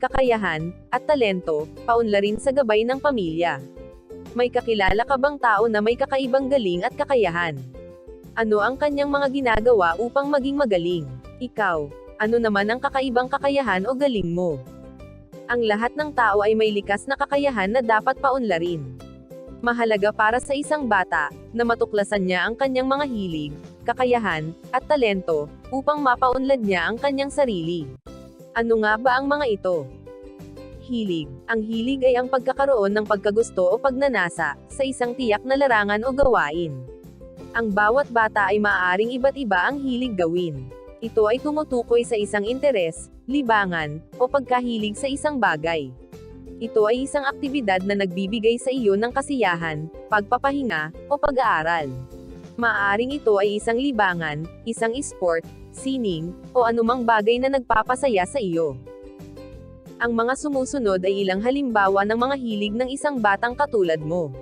kakayahan, at talento, paunlarin sa gabay ng pamilya. May kakilala ka bang tao na may kakaibang galing at kakayahan? Ano ang kanyang mga ginagawa upang maging magaling? Ikaw, ano naman ang kakaibang kakayahan o galing mo? Ang lahat ng tao ay may likas na kakayahan na dapat paunlarin. Mahalaga para sa isang bata, na matuklasan niya ang kanyang mga hilig, kakayahan, at talento, upang mapaunlad niya ang kanyang sarili. Ano nga ba ang mga ito? Hilig. Ang hilig ay ang pagkakaroon ng pagkagusto o pagnanasa, sa isang tiyak na larangan o gawain. Ang bawat bata ay maaaring iba't iba ang hilig gawin. Ito ay tumutukoy sa isang interes, libangan, o pagkahilig sa isang bagay. Ito ay isang aktibidad na nagbibigay sa iyo ng kasiyahan, pagpapahinga, o pag-aaral. Maaaring ito ay isang libangan, isang sport, sining, o anumang bagay na nagpapasaya sa iyo. Ang mga sumusunod ay ilang halimbawa ng mga hilig ng isang batang katulad mo.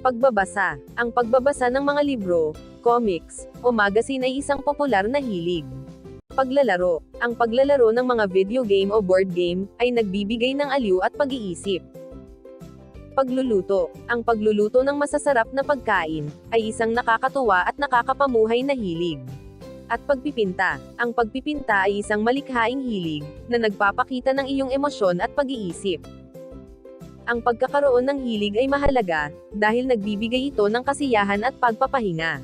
Pagbabasa. Ang pagbabasa ng mga libro, comics, o magazine ay isang popular na hilig. Paglalaro. Ang paglalaro ng mga video game o board game ay nagbibigay ng aliw at pag-iisip. Pagluluto. Ang pagluluto ng masasarap na pagkain ay isang nakakatuwa at nakakapamuhay na hilig. At pagpipinta. Ang pagpipinta ay isang malikhaing hilig na nagpapakita ng iyong emosyon at pag-iisip. Ang pagkakaroon ng hilig ay mahalaga dahil nagbibigay ito ng kasiyahan at pagpapahinga.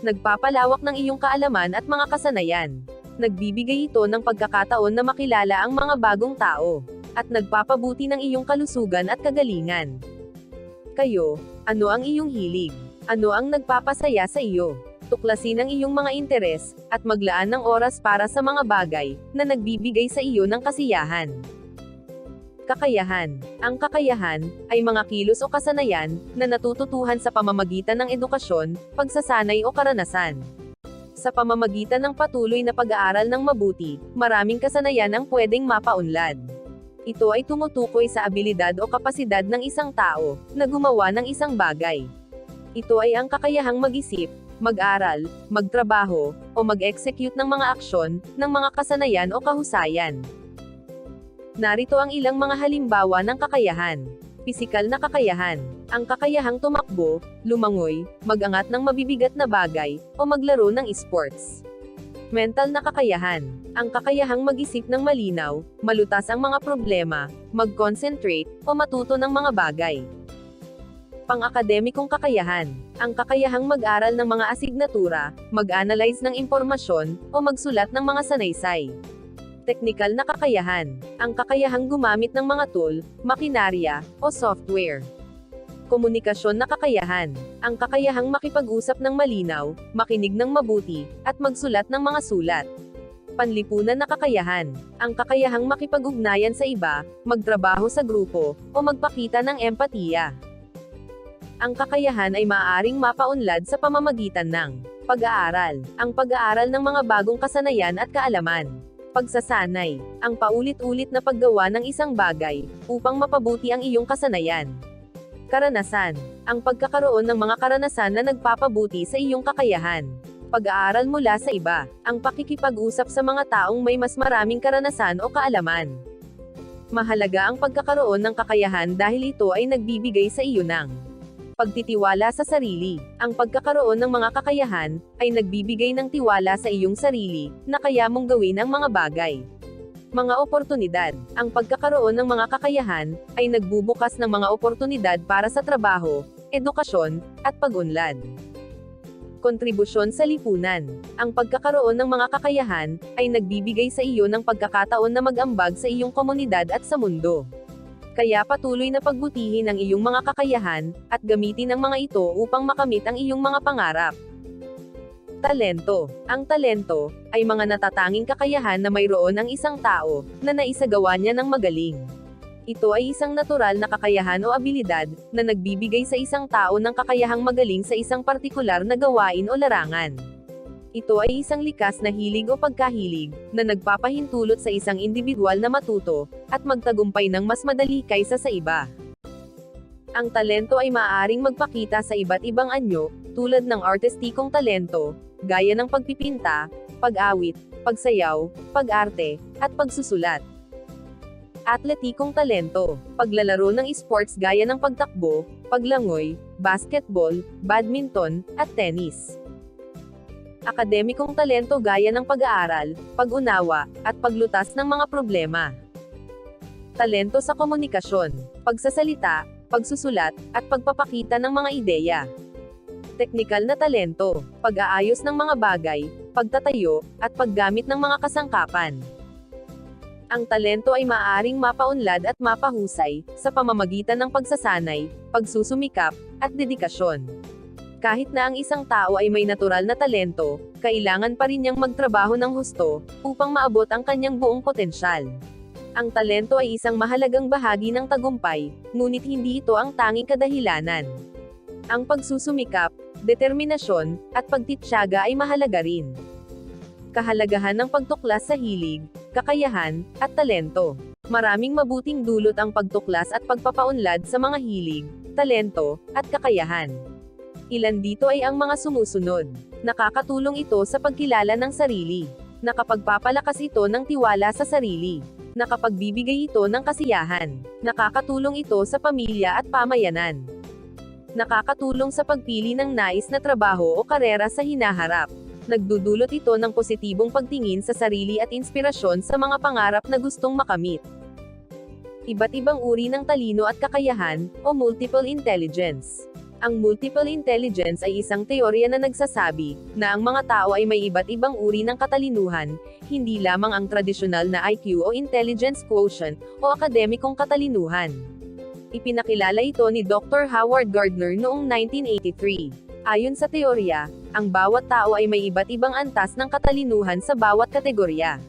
Nagpapalawak ng iyong kaalaman at mga kasanayan. Nagbibigay ito ng pagkakataon na makilala ang mga bagong tao, at nagpapabuti ng iyong kalusugan at kagalingan. Kayo, ano ang iyong hilig? Ano ang nagpapasaya sa iyo? Tuklasin ang iyong mga interes, at maglaan ng oras para sa mga bagay na nagbibigay sa iyo ng kasiyahan. Kakayahan. Ang kakayahan ay mga kilos o kasanayan na natututuhan sa pamamagitan ng edukasyon, pagsasanay o karanasan. Sa pamamagitan ng patuloy na pag-aaral ng mabuti, maraming kasanayan ang pwedeng mapaunlad. Ito ay tumutukoy sa abilidad o kapasidad ng isang tao na gumawa ng isang bagay. Ito ay ang kakayahang mag-isip, mag-aral, magtrabaho, o mag-execute ng mga aksyon, ng mga kasanayan o kahusayan. Narito ang ilang mga halimbawa ng kakayahan. Pisikal na kakayahan. Ang kakayahang tumakbo, lumangoy, magangat ng mabibigat na bagay, o maglaro ng sports. Mental na kakayahan. Ang kakayahang mag-isip ng malinaw, malutas ang mga problema, mag-concentrate, o matuto ng mga bagay. Pang-akademikong kakayahan. Ang kakayahang mag-aral ng mga asignatura, mag-analyze ng impormasyon, o magsulat ng mga sanaysay. Teknikal na kakayahan. Ang kakayahang gumamit ng mga tool, makinarya, o software. Komunikasyon na kakayahan. Ang kakayahang makipag-usap ng malinaw, makinig ng mabuti, at magsulat ng mga sulat. Panlipunan na kakayahan. Ang kakayahang makipag-ugnayan sa iba, magtrabaho sa grupo, o magpakita ng empatiya. Ang kakayahan ay maaaring mapaunlad sa pamamagitan ng pag-aaral. Ang pag-aaral ng mga bagong kasanayan at kaalaman. Pagsasanay. Ang paulit-ulit na paggawa ng isang bagay, upang mapabuti ang iyong kasanayan. Karanasan. Ang pagkakaroon ng mga karanasan na nagpapabuti sa iyong kakayahan. Pag-aaral mula sa iba. Ang pakikipag-usap sa mga taong may mas maraming karanasan o kaalaman. Mahalaga ang pagkakaroon ng kakayahan dahil ito ay nagbibigay sa iyo ng pagtitiwala sa sarili. Ang pagkakaroon ng mga kakayahan ay nagbibigay ng tiwala sa iyong sarili na kaya mong gawin ang mga bagay. Mga oportunidad. Ang pagkakaroon ng mga kakayahan ay nagbubukas ng mga oportunidad para sa trabaho, edukasyon, at pag-unlad. Kontribusyon sa lipunan. Ang pagkakaroon ng mga kakayahan ay nagbibigay sa iyo ng pagkakataon na mag-ambag sa iyong komunidad at sa mundo. Kaya patuloy na pagbutihin ang iyong mga kakayahan, at gamitin ang mga ito upang makamit ang iyong mga pangarap. Talento. Ang talento, ay mga natatanging kakayahan na mayroon ang isang tao, na naisagawa niya ng magaling. Ito ay isang natural na kakayahan o abilidad, na nagbibigay sa isang tao ng kakayahang magaling sa isang partikular na gawain o larangan. Ito ay isang likas na hilig o pagkahilig, na nagpapahintulot sa isang individual na matuto, at magtagumpay ng mas madali kaysa sa iba. Ang talento ay maaaring magpakita sa iba't ibang anyo, tulad ng artistikong talento, gaya ng pagpipinta, pag-awit, pagsayaw, pag-arte, at pagsusulat. Atletikong talento, paglalaro ng sports gaya ng pagtakbo, paglangoy, basketball, badminton, at tennis. Akademikong talento gaya ng pag-aaral, pag-unawa, at paglutas ng mga problema. Talento sa komunikasyon, pagsasalita, pagsusulat, at pagpapakita ng mga ideya. Teknikal na talento, pag-aayos ng mga bagay, pagtatayo, at paggamit ng mga kasangkapan. Ang talento ay maaaring mapaunlad at mapahusay, sa pamamagitan ng pagsasanay, pagsusumikap, at dedikasyon. Kahit na ang isang tao ay may natural na talento, kailangan pa rin niyang magtrabaho ng husto, upang maabot ang kanyang buong potensyal. Ang talento ay isang mahalagang bahagi ng tagumpay, ngunit hindi ito ang tanging kadahilanan. Ang pagsusumikap, determinasyon, at pagtityaga ay mahalaga rin. Kahalagahan ng pagtuklas sa hilig, kakayahan, at talento. Maraming mabuting dulot ang pagtuklas at pagpapaunlad sa mga hilig, talento, at kakayahan. Ilan dito ay ang mga sumusunod. Nakakatulong ito sa pagkilala ng sarili. Nakapagpapalakas ito ng tiwala sa sarili. Nakapagbibigay ito ng kasiyahan. Nakakatulong ito sa pamilya at pamayanan. Nakakatulong sa pagpili ng nais na trabaho o karera sa hinaharap. Nagdudulot ito ng positibong pagtingin sa sarili at inspirasyon sa mga pangarap na gustong makamit. Iba't ibang uri ng talino at kakayahan, o multiple intelligence. Ang multiple intelligence ay isang teorya na nagsasabi na ang mga tao ay may iba't ibang uri ng katalinuhan, hindi lamang ang tradisyonal na IQ o intelligence quotient o akademikong katalinuhan. Ipinakilala ito ni Dr. Howard Gardner noong 1983. Ayon sa teorya, ang bawat tao ay may iba't ibang antas ng katalinuhan sa bawat kategorya.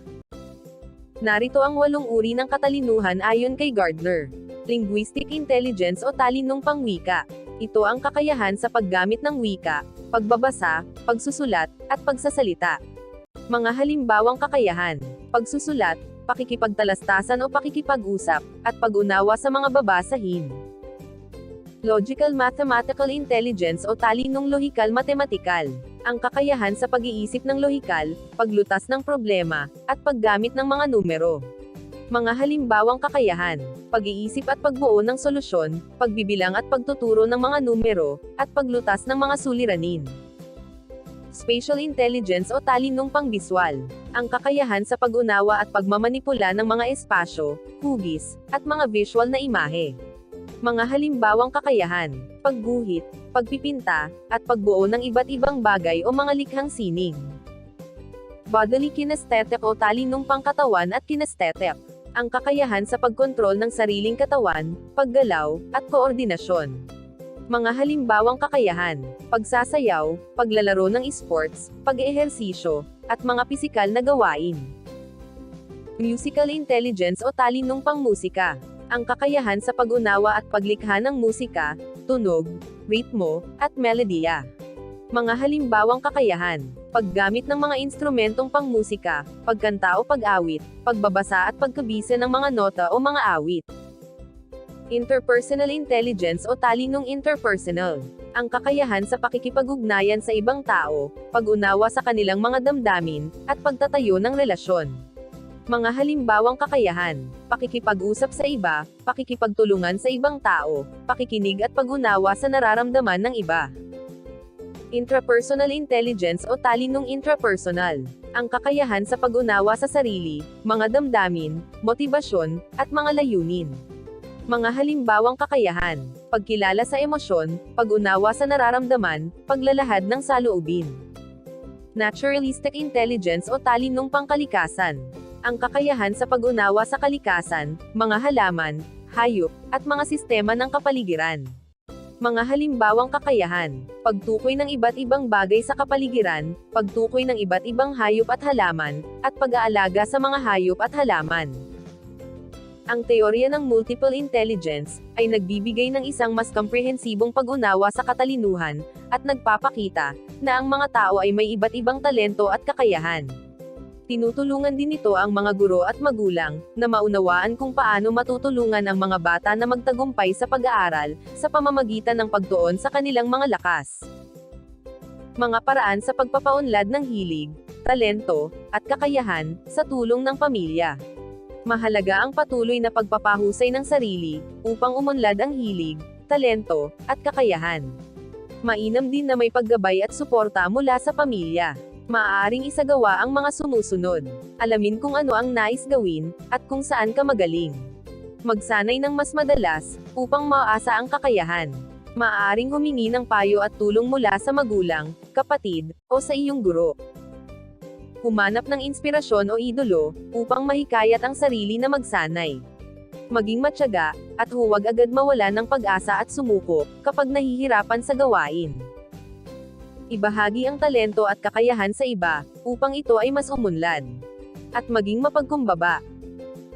Narito ang walong uri ng katalinuhan ayon kay Gardner. Linguistic intelligence o talinong pangwika. Ito ang kakayahan sa paggamit ng wika, pagbabasa, pagsusulat, at pagsasalita. Mga halimbawang kakayahan, pagsusulat, pakikipagtalastasan o pakikipag-usap, at pag-unawa sa mga babasahin. Logical Mathematical Intelligence o talinong lohikal matematikal. Ang kakayahan sa pag-iisip ng lohikal, paglutas ng problema, at paggamit ng mga numero. Mga halimbawang kakayahan, pag-iisip at pagbuo ng solusyon, pagbibilang at pagtuturo ng mga numero, at paglutas ng mga suliranin. Spatial Intelligence o talinong pangbiswal. Ang kakayahan sa pag-unawa at pagmamanipula ng mga espasyo, hugis, at mga visual na imahe. Mga halimbawang kakayahan, pagguhit, pagpipinta, at pagbuo ng iba't ibang bagay o mga likhang sining. Bodily kinesthetic o talinong pangkatawan at kinesthetic. Ang kakayahan sa pagkontrol ng sariling katawan, paggalaw, at koordinasyon. Mga halimbawang kakayahan, pagsasayaw, paglalaro ng sports, pag-ehersisyo, at mga pisikal na gawain. Musical intelligence o talinong pangmusika. Ang kakayahan sa pag-unawa at paglikha ng musika, tunog, ritmo, at melodiya. Mga halimbawang kakayahan, paggamit ng mga instrumentong pangmusika, pagkanta o pag-awit, pagbabasa at pagkabisa ng mga nota o mga awit. Interpersonal intelligence o talinong interpersonal. Ang kakayahan sa pakikipag-ugnayan sa ibang tao, pag-unawa sa kanilang mga damdamin, at pagtatayo ng relasyon. Mga halimbawang kakayahan, pakikipag-usap sa iba, pakikipagtulungan sa ibang tao, pakikinig at pag-unawa sa nararamdaman ng iba. Intrapersonal intelligence o talinong intrapersonal. Ang kakayahan sa pag-unawa sa sarili, mga damdamin, motibasyon, at mga layunin. Mga halimbawang kakayahan, pagkilala sa emosyon, pag-unawa sa nararamdaman, paglalahad ng saloobin. Naturalistic intelligence o talinong pangkalikasan. Ang kakayahan sa pag-unawa sa kalikasan, mga halaman, hayop, at mga sistema ng kapaligiran. Mga halimbawang kakayahan, pagtukoy ng iba't ibang bagay sa kapaligiran, pagtukoy ng iba't ibang hayop at halaman, at pag-aalaga sa mga hayop at halaman. Ang teorya ng multiple intelligence ay nagbibigay ng isang mas komprehensibong pag-unawa sa katalinuhan at nagpapakita na ang mga tao ay may iba't ibang talento at kakayahan. Tinutulungan din ito ang mga guro at magulang na maunawaan kung paano matutulungan ang mga bata na magtagumpay sa pag-aaral sa pamamagitan ng pagtuon sa kanilang mga lakas. Mga paraan sa pagpapaunlad ng hilig, talento, at kakayahan sa tulong ng pamilya. Mahalaga ang patuloy na pagpapahusay ng sarili upang umunlad ang hilig, talento, at kakayahan. Mainam din na may paggabay at suporta mula sa pamilya. Maaaring isagawa ang mga sumusunod. Alamin kung ano ang nais gawin, at kung saan ka magaling. Magsanay ng mas madalas, upang maasa ang kakayahan. Maaaring humingi ng payo at tulong mula sa magulang, kapatid, o sa iyong guro. Humanap ng inspirasyon o idolo, upang mahikayat ang sarili na magsanay. Maging matyaga, at huwag agad mawala ng pag-asa at sumuko, kapag nahihirapan sa gawain. Ibahagi ang talento at kakayahan sa iba, upang ito ay mas umunlad. At maging mapagkumbaba.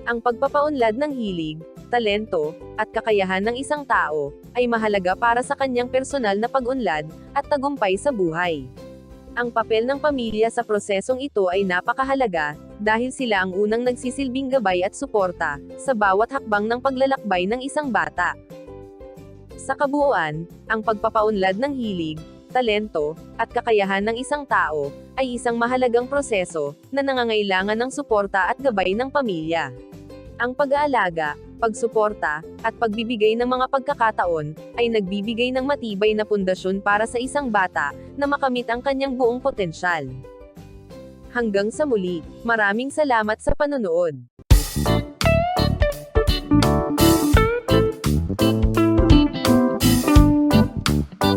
Ang pagpapaunlad ng hilig, talento, at kakayahan ng isang tao, ay mahalaga para sa kanyang personal na pag-unlad, at tagumpay sa buhay. Ang papel ng pamilya sa prosesong ito ay napakahalaga, dahil sila ang unang nagsisilbing gabay at suporta, sa bawat hakbang ng paglalakbay ng isang bata. Sa kabuuan, ang pagpapaunlad ng hilig, talento, at kakayahan ng isang tao, ay isang mahalagang proseso, na nangangailangan ng suporta at gabay ng pamilya. Ang pag-aalaga, pagsuporta, at pagbibigay ng mga pagkakataon, ay nagbibigay ng matibay na pundasyon para sa isang bata, na makamit ang kanyang buong potensyal. Hanggang sa muli, maraming salamat sa panonood.